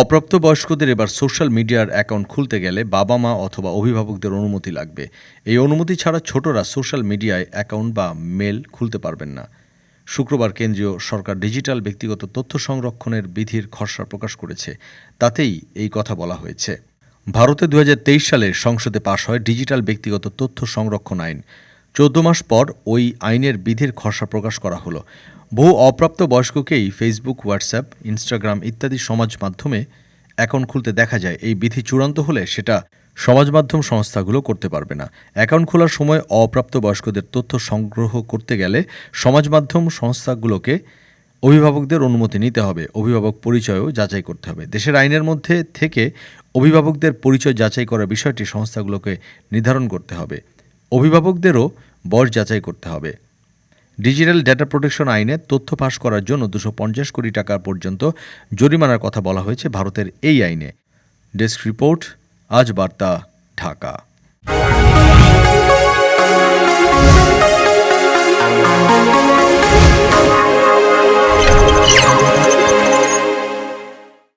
অপ্রাপ্তবয়স্কদের এবার সোশ্যাল মিডিয়ার অ্যাকাউন্ট খুলতে গেলে বাবা মা অথবা অভিভাবকদের অনুমতি লাগবে। এই অনুমতি ছাড়া ছোটরা সোশ্যাল মিডিয়ায় অ্যাকাউন্ট বা মেল খুলতে পারবেন না। শুক্রবার কেন্দ্রীয় সরকার ডিজিটাল ব্যক্তিগত তথ্য সংরক্ষণের বিধির খসড়া প্রকাশ করেছে। তাতেই এই কথা বলা হয়েছে। ভারতে দু হাজার তেইশ সালে সংসদে পাশ হয় ডিজিটাল ব্যক্তিগত তথ্য সংরক্ষণ আইন। চোদ্দ মাস পর ওই আইনের বিধির খসড়া প্রকাশ করা হলো। বহু অপ্রাপ্ত বয়স্ককেই ফেসবুক হোয়াটসঅ্যাপ ইনস্টাগ্রাম ইত্যাদি সমাজ মাধ্যমে অ্যাকাউন্ট খুলতে দেখা যায়। এই বিধি চূড়ান্ত হলে সেটা সমাজ মাধ্যম সংস্থাগুলো করতে পারবে না। অ্যাকাউন্ট খোলার সময় অপ্রাপ্ত বয়স্কদের তথ্য সংগ্রহ করতে গেলে সমাজ মাধ্যম সংস্থাগুলোকে অভিভাবকদের অনুমতি নিতে হবে। অভিভাবক পরিচয়ও যাচাই করতে হবে। দেশের আইনের মধ্যে থেকে অভিভাবকদের পরিচয় যাচাই করার বিষয়টি সংস্থাগুলোকে নির্ধারণ করতে হবে। অভিভাবকদেরও বয়স যাচাই করতে হবে। ডিজিটাল ডেটা প্রোটেকশন আইনে তথ্য ফাঁস করার জন্য দুশো পঞ্চাশ কোটি টাকা পর্যন্ত জরিমানার কথা বলা হয়েছে ভারতের এই আইনে। ডেস্ক রিপোর্ট, আজ বার্তা, ঢাকা।